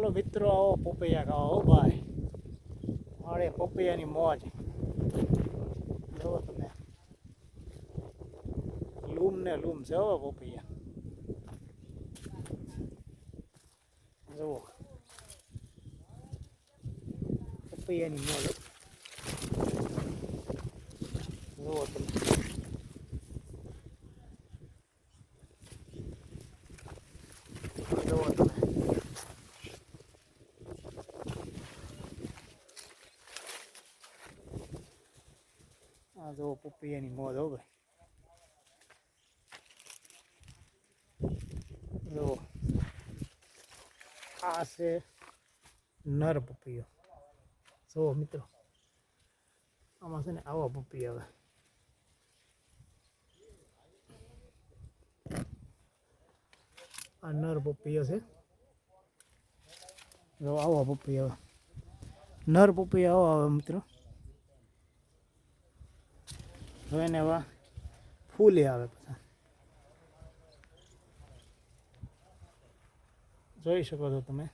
હાલો મિત્રો આવો પપૈયા ખાવા હો ભાઈ અરે પપૈયાની મોજ જુઓ તમે લૂમ ને લૂમ છે હો પપૈયા જુઓ પપૈયાની મોજ જુઓ તમે જુઓ તમે આ જો પપૈયાની મોજ હો ભાઈ જો આ છે નર પપૈયો જો મિત્રો આમાં છે ને આવો પપૈયા આવે આ નર પપૈયો છે જો આવો પપૈયો નર પપૈયા આવો આવે મિત્રો હવે એને હવે ફૂલે આવે બધા જોઈ શકો છો તમે.